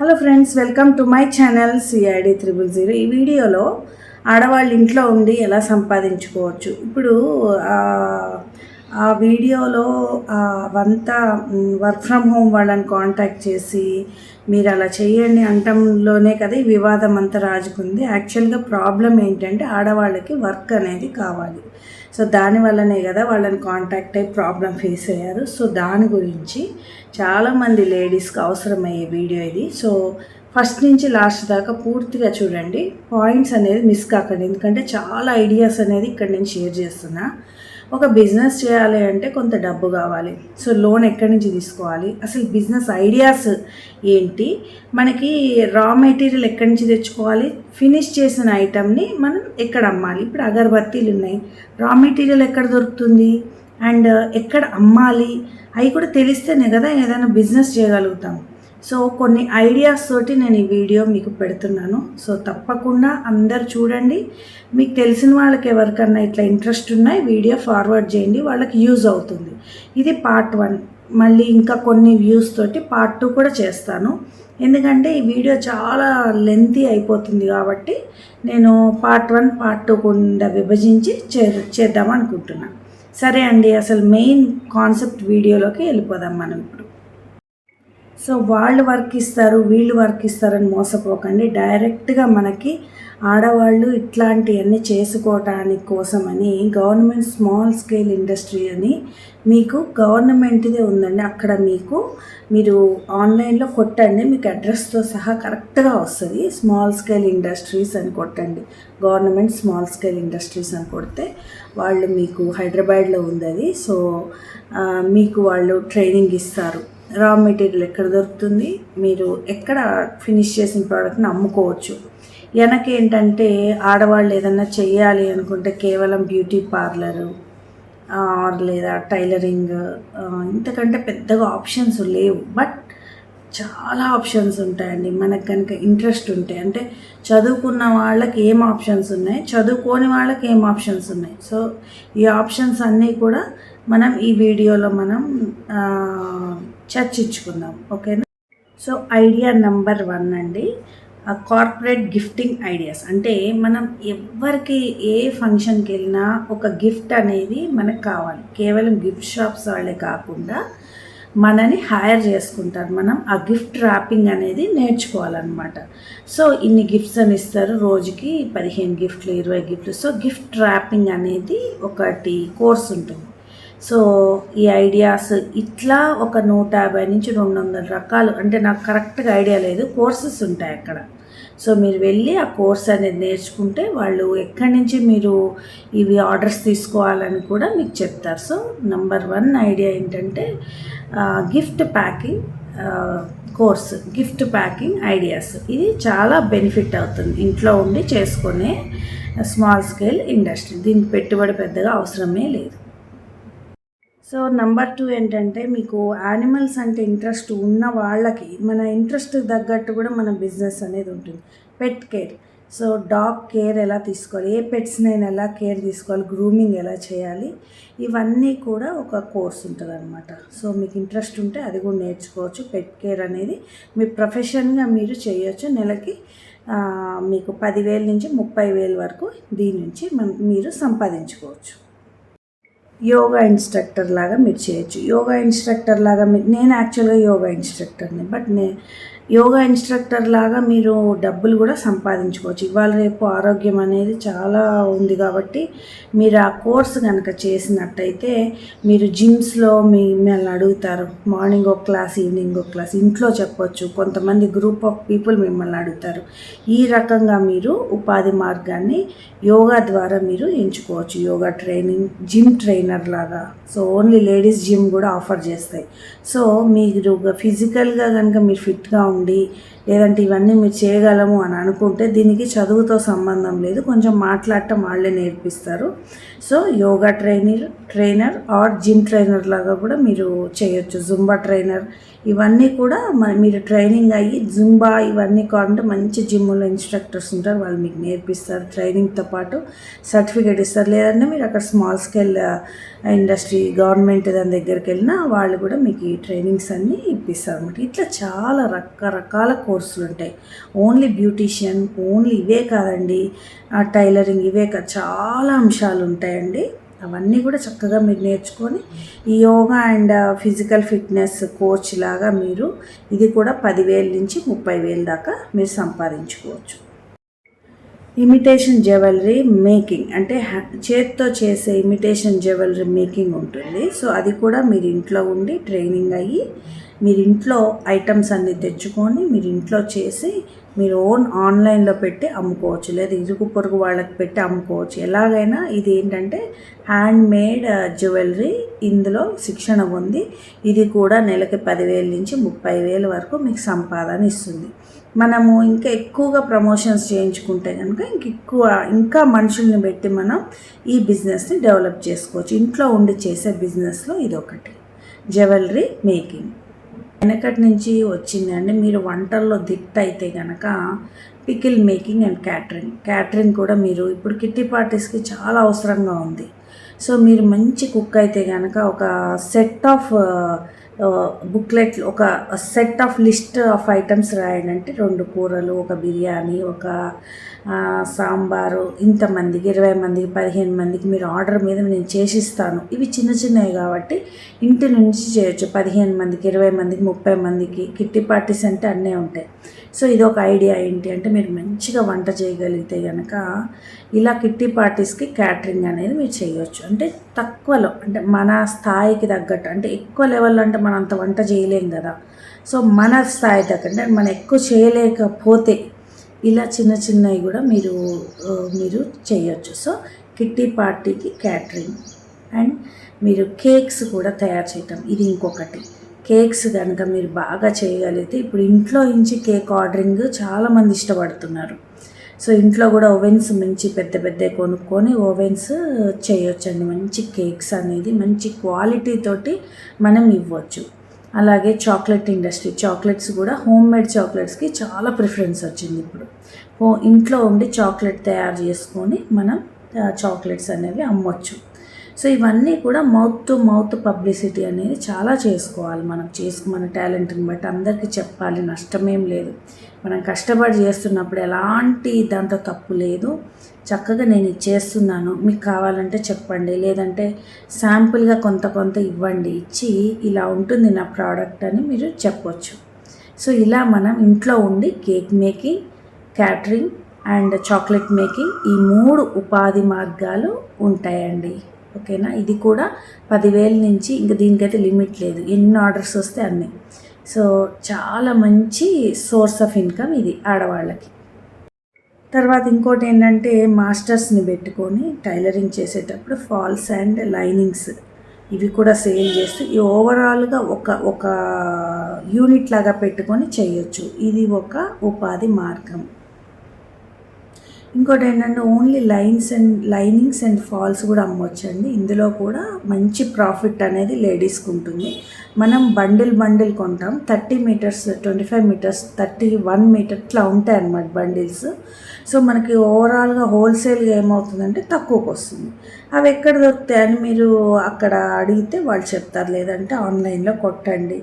Hello friends welcome to my channel CID triple zero ఈ వీడియోలో ఆడవాళ్ళు ఇంట్లో ఉండి ఎలా సంపాదించుకోవచ్చు? ఇప్పుడు ఆ, వీడియోలో అంతా అవంతా వర్క్ ఫ్రమ్ హోమ్ వాళ్ళని కాంటాక్ట్ చేసి మీరు అలా చేయండి అంటంలోనే కదా ఈ వివాదం అంతా రాజుకుంది. యాక్చువల్గా ప్రాబ్లం ఏంటంటే ఆడవాళ్ళకి వర్క్ అనేది కావాలి. సో దానివల్లనే కదా వాళ్ళని కాంటాక్ట్ అయ్యి ప్రాబ్లం ఫేస్ అయ్యారు. సో దాని గురించి చాలామంది లేడీస్కి అవసరమయ్యే వీడియో ఇది. సో ఫస్ట్ నుంచి లాస్ట్ దాకా పూర్తిగా చూడండి. పాయింట్స్ అనేది మిస్ కాకండి. ఎందుకంటే చాలా ఐడియాస్ అనేది ఇక్కడ నేను షేర్ చేస్తున్నా. ఒక బిజినెస్ చేయాలి అంటే కొంత డబ్బు కావాలి. సో లోన్ ఎక్కడి నుంచి తీసుకోవాలి? అసలు బిజినెస్ ఐడియాస్ ఏంటి? మనకి రా మెటీరియల్ ఎక్కడి నుంచి తెచ్చుకోవాలి? ఫినిష్ చేసిన ఐటమ్ని మనం ఎక్కడ అమ్మాలి? ఇప్పుడు అగరబత్తీలు ఉన్నాయి. రా మెటీరియల్ ఎక్కడ దొరుకుతుంది? అండ్ ఎక్కడ అమ్మాలి? అవి కూడా తెలిస్తేనే కదా ఏదైనా బిజినెస్ చేయగలుగుతాం. సో కొన్ని ఐడియాస్ తోటి నేను ఈ వీడియో మీకు పెడుతున్నాను. సో తప్పకుండా అందరు చూడండి. మీకు తెలిసిన వాళ్ళకి ఎవరికన్నా ఇట్లా ఇంట్రెస్ట్ ఉన్నాయి వీడియో ఫార్వర్డ్ చేయండి. వాళ్ళకి యూజ్ అవుతుంది. ఇది పార్ట్ వన్ మళ్ళీ ఇంకా కొన్ని వ్యూస్ తోటి పార్ట్ టూ కూడా చేస్తాను. ఎందుకంటే ఈ వీడియో చాలా లెంతీ అయిపోతుంది కాబట్టి నేను పార్ట్ వన్ పార్ట్ టూ కింద విభజించి చే చేద్దాం అనుకుంటున్నాను సరే అండి అసలు మెయిన్ కాన్సెప్ట్ వీడియోలోకి వెళ్ళిపోదాం మనం ఇప్పుడు. సో వాళ్ళు వర్క్ ఇస్తారు వీళ్ళు వర్క్ ఇస్తారని మోసపోకండి. డైరెక్ట్గా మనకి ఆడవాళ్ళు ఇట్లాంటివన్నీ చేసుకోవటానికి కోసమని గవర్నమెంట్ స్మాల్ స్కేల్ ఇండస్ట్రీ అని మీకు గవర్నమెంట్దే ఉందండి. అక్కడ మీకు మీరు ఆన్లైన్లో కొట్టండి. మీకు అడ్రస్తో సహా కరెక్ట్గా వస్తుంది. స్మాల్ స్కేల్ ఇండస్ట్రీస్ అని కొట్టండి. గవర్నమెంట్ స్మాల్ స్కేల్ ఇండస్ట్రీస్ అని కొడితే వాళ్ళు మీకు హైదరాబాద్లో ఉంది అది సో మీకు వాళ్ళు ట్రైనింగ్ ఇస్తారు. రా మెటీరియల్ ఎక్కడ దొరుకుతుంది? మీరు ఎక్కడ ఫినిష్ చేసిన ప్రోడక్ట్ని అమ్ముకోవచ్చు. వెనకేంటంటే ఆడవాళ్ళు ఏదన్నా చేయాలి అనుకుంటే కేవలం బ్యూటీ పార్లరు ఆర్ లేదా టైలరింగ్ ఇంతకంటే పెద్దగా ఆప్షన్స్ లేవు. బట్ చాలా ఆప్షన్స్ ఉంటాయండి. మనకు కనుక ఇంట్రెస్ట్ ఉంటే అంటే చదువుకున్న వాళ్ళకి ఏం ఆప్షన్స్ ఉన్నాయి? చదువుకోని వాళ్ళకి ఏం ఆప్షన్స్ ఉన్నాయి? సో ఈ ఆప్షన్స్ అన్నీ కూడా మనం ఈ వీడియోలో మనం చర్చించుకుందాం ఓకేనా? సో ఐడియా నెంబర్ వన్ అండి. Corporate gifting ideas. అంటే మనం ఎవరికి ఏ ఫంక్షన్కి వెళ్ళినా ఒక గిఫ్ట్ అనేది మనకు కావాలి. కేవలం గిఫ్ట్ షాప్స్ వాళ్ళే కాకుండా మనని హైర్ చేసుకుంటారు. మనం ఆ గిఫ్ట్ ర్యాపింగ్ అనేది నేర్చుకోవాలన్నమాట. సో ఇన్ని గిఫ్ట్స్ అని ఇస్తారు. రోజుకి పదిహేను గిఫ్ట్లు ఇరవై గిఫ్ట్లు. సో గిఫ్ట్ ర్యాపింగ్ అనేది ఒకటి కోర్స్ ఉంటుంది. సో ఈ ఐడియాస్ ఇట్లా ఒక నూట యాభై నుంచి రెండు వందల రకాలు అంటే నాకు కరెక్ట్గా ఐడియా లేదు కోర్సెస్ ఉంటాయి అక్కడ. సో మీరు వెళ్ళి ఆ కోర్స్ అనేది నేర్చుకుంటే వాళ్ళు ఎక్కడి నుంచి మీరు ఇవి ఆర్డర్స్ తీసుకోవాలని కూడా మీకు చెప్తారు. సో నంబర్ వన్ ఐడియా ఏంటంటే gift packing course gift packing ideas. ఇది చాలా బెనిఫిట్ అవుతుంది ఇంట్లో ఉండి చేసుకునే స్మాల్ స్కేల్ ఇండస్ట్రీ. దీనికి పెట్టుబడి పెద్దగా అవసరమే లేదు. సో నెంబర్ టూ ఏంటంటే మీకు యానిమల్స్ అంటే ఇంట్రెస్ట్ ఉన్న వాళ్ళకి మన ఇంట్రెస్ట్ తగ్గట్టు కూడా మన బిజినెస్ అనేది ఉంటుంది. Pet care so dog care ఎలా తీసుకోవాలి? ఏ పెట్స్ నేను ఎలా కేర్ తీసుకోవాలి? గ్రూమింగ్ ఎలా చేయాలి? ఇవన్నీ కూడా ఒక కోర్స్ ఉంటుంది అనమాట సో మీకు ఇంట్రెస్ట్ ఉంటే అది కూడా నేర్చుకోవచ్చు. పెట్ కేర్ అనేది మీ ప్రొఫెషన్గా మీరు చేయొచ్చు. నెలకి మీకు పదివేల నుంచి ముప్పై వేల వరకు దీని నుంచి మీరు సంపాదించుకోవచ్చు. యోగా ఇన్స్ట్రక్టర్ లాగా మీరు చేయొచ్చు. యోగా ఇన్స్ట్రక్టర్ లాగా మీ- నేను యాక్చువల్గా యోగా ఇన్స్ట్రక్టర్ని బట్ నే యోగా ఇన్స్ట్రక్టర్ లాగా మీరు డబ్బులు కూడా సంపాదించుకోవచ్చు. ఇవాళ రేపు ఆరోగ్యం అనేది చాలా ఉంది కాబట్టి మీరు ఆ కోర్స్ కనుక చేసినట్టయితే మీరు జిమ్స్లో మిమ్మల్ని అడుగుతారు. మార్నింగ్ ఒక క్లాస్ ఈవినింగ్ ఒక క్లాస్ ఇంట్లో చెప్పొచ్చు. కొంతమంది గ్రూప్ ఆఫ్ పీపుల్ మిమ్మల్ని అడుగుతారు. ఈ రకంగా మీరు ఉపాధి మార్గాన్ని యోగా ద్వారా మీరు ఎంచుకోవచ్చు. యోగా ట్రైనింగ్ జిమ్ ట్రైనర్ లాగా. సో ఓన్లీ లేడీస్ జిమ్ కూడా ఆఫర్ చేస్తాయి. సో మీరు ఫిజికల్గా కనుక మీరు ఫిట్గా ఉండి లేదంటే ఇవన్నీ మీరు చేయగలము అని అనుకుంటే దీనికి చదువుతో సంబంధం లేదు. కొంచెం మాట్లాడటం వాళ్ళే నేర్పిస్తారు. So yoga trainer trainer or gym trainer లాగా కూడా మీరు చేయొచ్చు. Zumba trainer. ఇవన్నీ కూడా మ- మీరు ట్రైనింగ్ అయ్యి జుంబా ఇవన్నీ కాకుండా మంచి జిమ్లో ఇన్స్ట్రక్టర్స్ ఉంటారు. వాళ్ళు మీకు నేర్పిస్తారు. ట్రైనింగ్తో పాటు సర్టిఫికేట్ ఇస్తారు. లేదంటే మీరు అక్కడ స్మాల్ స్కేల్ ఇండస్ట్రీ గవర్నమెంట్ దాని దగ్గరికి వెళ్ళినా వాళ్ళు కూడా మీకు ఈ ట్రైనింగ్స్ అన్నీ ఇప్పిస్తారు అనమాట ఇట్లా చాలా రకాల రకరకాల కోర్సులు ఉంటాయి. ఓన్లీ బ్యూటీషియన్ ఓన్లీ ఇవే కాదండి. టైలరింగ్ ఇవే కాదు చాలా అంశాలు ఉంటాయండి. అవన్నీ కూడా చక్కగా మీరు నేర్చుకొని ఈ yoga and physical fitness coach లాగా మీరు ఇది కూడా పదివేల నుంచి ముప్పై వేల దాకా మీరు సంపాదించుకోవచ్చు. ఇమిటేషన్ జ్యువెలరీ మేకింగ్ అంటే చేత్తో చేసే ఇమిటేషన్ జ్యువెలరీ మేకింగ్ ఉంటుంది. సో అది కూడా మీరు ఇంట్లో ఉండి ట్రైనింగ్ అయ్యి మీరు ఇంట్లో ఐటమ్స్ అన్ని తెచ్చుకొని మీరు ఇంట్లో చేసి మీరు ఓన్ ఆన్లైన్లో పెట్టి అమ్ముకోవచ్చు. లేదా ఇరుగు పొరుగు వాళ్ళకి పెట్టి అమ్ముకోవచ్చు. ఎలాగైనా ఇది ఏంటంటే హ్యాండ్ మేడ్ జ్యువెలరీ ఇందులో శిక్షణ ఉంది ఇది కూడా నెలకి పదివేల నుంచి ముప్పై వేల వరకు మీకు సంపాదన ఇస్తుంది. మనము ఇంకా ఎక్కువగా ప్రమోషన్స్ చేయించుకుంటే కనుక ఇంక ఎక్కువ ఇంకా మనుషుల్ని పెట్టి మనం ఈ బిజినెస్ని డెవలప్ చేసుకోవచ్చు. ఇంట్లో ఉండి చేసే బిజినెస్లో ఇది ఒకటి జ్యువెలరీ మేకింగ్. వెనకటి నుంచి వచ్చిందండి. మీరు వంటల్లో దిట్ అయితే కనుక pickle making and catering. Catering కూడా మీరు ఇప్పుడు కిట్టి పార్టీస్కి చాలా అవసరంగా ఉంది. సో మీరు మంచి కుక్ అయితే కనుక ఒక సెట్ ఆఫ్ బుక్లెట్ ఒక set of list of items రాయండి అంటే రెండు కూరలు ఒక బిర్యానీ ఒక సాంబారు ఇంతమందికి ఇరవై మందికి పదిహేను మందికి మీరు ఆర్డర్ మీద నేను చేసిస్తాను. ఇవి చిన్న చిన్నవి కాబట్టి ఇంటి నుంచి చేయొచ్చు. పదిహేను మందికి ఇరవై మందికి ముప్పై మందికి కిట్టి పార్టీస్ అంటే అన్నీ ఉంటాయి. సో ఇది ఒక ఐడియా ఏంటి అంటే మీరు మంచిగా వంట చేయగలిగితే కనుక ఇలా కిట్టి పార్టీస్కి క్యాటరింగ్ అనేది మీరు చేయొచ్చు. అంటే తక్కువలో అంటే మన స్థాయికి తగ్గట్టు అంటే ఎక్కువ లెవెల్లో అంటే మనం అంత వంట చేయలేం కదా. సో మన స్థాయి తగ్గట్టు అంటే మనం ఎక్కువ చేయలేకపోతే ఇలా చిన్న చిన్నవి కూడా మీరు మీరు చేయొచ్చు. సో కిట్టి పార్టీకి క్యాటరింగ్. అండ్ మీరు కేక్స్ కూడా తయారు చేయటం. ఇది ఇంకొకటి. కేక్స్ కనుక మీరు బాగా చేయగలిగితే ఇప్పుడు ఇంట్లో నుంచి కేక్ ఆర్డరింగ్ చాలామంది ఇష్టపడుతున్నారు. సో ఇంట్లో కూడా ఓవెన్స్ మంచి పెద్ద పెద్ద కొనుక్కొని ఓవెన్స్ చేయొచ్చండి. మంచి కేక్స్ అనేది మంచి క్వాలిటీ తోటి మనం ఇవ్వచ్చు. అలాగే చాక్లెట్ ఇండస్ట్రీ చాక్లెట్స్ కూడా హోమ్ మేడ్ చాక్లెట్స్కి చాలా ప్రిఫరెన్స్ వచ్చింది ఇప్పుడు. ఇంట్లో ఉండి చాక్లెట్ తయారు చేసుకొని మనం చాక్లెట్స్ అనేవి అమ్మొచ్చు. సో ఇవన్నీ కూడా మౌత్ టు మౌత్ పబ్లిసిటీ అనేది చాలా చేసుకోవాలి. మనం చేసుకు మన టాలెంట్ని బట్టి అందరికీ చెప్పాలి. నష్టమేం లేదు. మనం కష్టపడి చేస్తున్నప్పుడు ఎలాంటి దాంతో తప్పు లేదు. చక్కగా నేను ఇది చేస్తున్నాను. మీకు కావాలంటే చెప్పండి. లేదంటే శాంపుల్గా కొంత కొంత ఇవ్వండి. ఇచ్చి ఇలా ఉంటుంది నా ప్రోడక్ట్ అని మీరు చెప్పొచ్చు. సో ఇలా మనం ఇంట్లో ఉండి cake making catering and chocolate making ఈ మూడు ఉపాధి మార్గాలు ఉంటాయండి. ఓకేనా? ఇది కూడా పదివేల నుంచి ఇంకా దీనికైతే లిమిట్ లేదు. ఎన్ని ఆర్డర్స్ వస్తే అన్ని. సో చాలా మంచి సోర్స్ ఆఫ్ ఇన్కమ్ ఇది ఆడవాళ్ళకి. తర్వాత ఇంకోటి ఏంటంటే మాస్టర్స్ని పెట్టుకొని టైలరింగ్ చేసేటప్పుడు ఫాల్స్ అండ్ లైనింగ్స్ ఇవి కూడా సేల్ చేస్తూ ఈ ఓవరాల్గా ఒక ఒక యూనిట్ లాగా పెట్టుకొని చేయొచ్చు. ఇది ఒక ఉపాధి మార్గం. ఇంకోటి ఏంటంటే only lines and linings and falls కూడా అమ్మొచ్చండి. ఇందులో కూడా మంచి ప్రాఫిట్ అనేది లేడీస్కి ఉంటుంది మనం బండిల్ బండిల్ కొంటాం. Thirty metres twenty five metres thirty one metre ఇట్లా ఉంటాయి అన్నమాట బండిల్స్. సో మనకి ఓవరాల్గా హోల్సేల్గా ఏమవుతుందంటే తక్కువకి వస్తుంది అవి ఎక్కడ దొరుకుతాయని మీరు అక్కడ అడిగితే వాళ్ళు చెప్తారు. లేదంటే ఆన్లైన్లో కొట్టండి.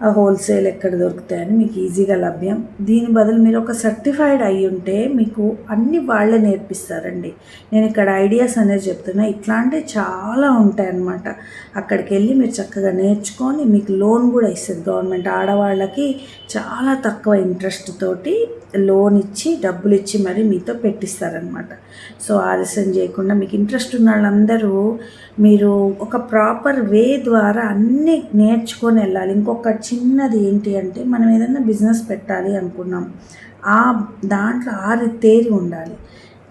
ఆ హోల్సేల్ ఎక్కడ దొరుకుతాయని మీకు ఈజీగా లభ్యం. దీని బదులు మీరు ఒక సర్టిఫైడ్ అయి ఉంటే మీకు అన్ని వాళ్ళే నేర్పిస్తారండి. నేను ఇక్కడ ఐడియాస్ అనేది చెప్తున్నా ఇట్లాంటివి చాలా ఉంటాయి అన్నమాట అక్కడికి వెళ్ళి మీరు చక్కగా నేర్చుకొని మీకు లోన్ కూడా ఇస్తుంది గవర్నమెంట్ ఆడవాళ్ళకి చాలా తక్కువ ఇంట్రెస్ట్ తోటి లోన్ ఇచ్చి డబ్బులు ఇచ్చి మరి మీతో పెట్టిస్తారనమాట సో ఆలస్యం చేయకుండా మీకు ఇంట్రెస్ట్ ఉన్న వాళ్ళందరూ మీరు ఒక ప్రాపర్ వే ద్వారా అన్నీ నేర్చుకొని వెళ్ళాలి. ఇంకొకటి చిన్నది ఏంటి అంటే మనం ఏదైనా బిజినెస్ పెట్టాలి అనుకున్నాం. ఆ దాంట్లో ఆరి తేరి ఉండాలి.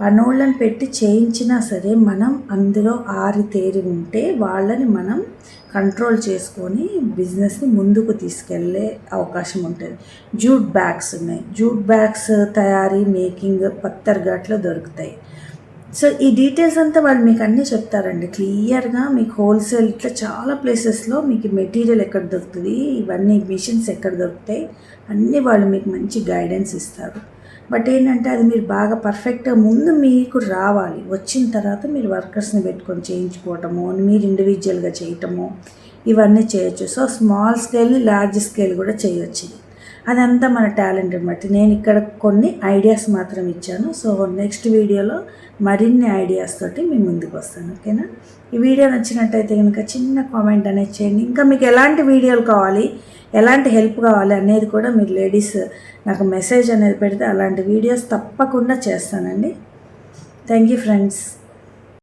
పనోళ్ళని పెట్టి చేయించినా సరే మనం అందులో ఆరి తేరి ఉంటే వాళ్ళని మనం కంట్రోల్ చేసుకొని బిజినెస్ని ముందుకు తీసుకెళ్ళే అవకాశం ఉంటుంది. జూట్ బ్యాగ్స్ ఉన్నాయి. జూట్ బ్యాగ్స్ తయారీ మేకింగ్ పత్తర్ఘాట్లో దొరుకుతాయి. సో ఈ డీటెయిల్స్ అంతా వాళ్ళు మీకు అన్నీ చెప్తారండి. క్లియర్గా మీకు హోల్సేల్ ఇట్లా చాలా ప్లేసెస్లో మీకు మెటీరియల్ ఎక్కడ దొరుకుతుంది ఇవన్నీ మిషన్స్ ఎక్కడ దొరుకుతాయి అన్నీ వాళ్ళు మీకు మంచి గైడెన్స్ ఇస్తారు. బట్ ఏంటంటే అది మీరు బాగా పర్ఫెక్ట్గా ముందు మీకు రావాలి. వచ్చిన తర్వాత మీరు వర్కర్స్ని పెట్టుకొని చేయించుకోవటము మీరు ఇండివిజువల్గా చేయటము ఇవన్నీ చేయొచ్చు. So small scale large scale కూడా చేయొచ్చు ఇది. అదంతా మన టాలెంట్ అనమాట నేను ఇక్కడ కొన్ని ఐడియాస్ మాత్రం ఇచ్చాను. సో నెక్స్ట్ వీడియోలో మరిన్ని ఐడియాస్ తోటి మీ ముందుకు వస్తాను. ఓకేనా? ఈ వీడియో నచ్చినట్టయితే కనుక చిన్న కామెంట్ అనేది చేయండి. ఇంకా మీకు ఎలాంటి వీడియోలు కావాలి ఎలాంటి హెల్ప్ కావాలి అనేది కూడా మీరు లేడీస్ నాకు మెసేజ్ అనేది పెడితే అలాంటి వీడియోస్ తప్పకుండా చేస్తానండి. Thank you friends.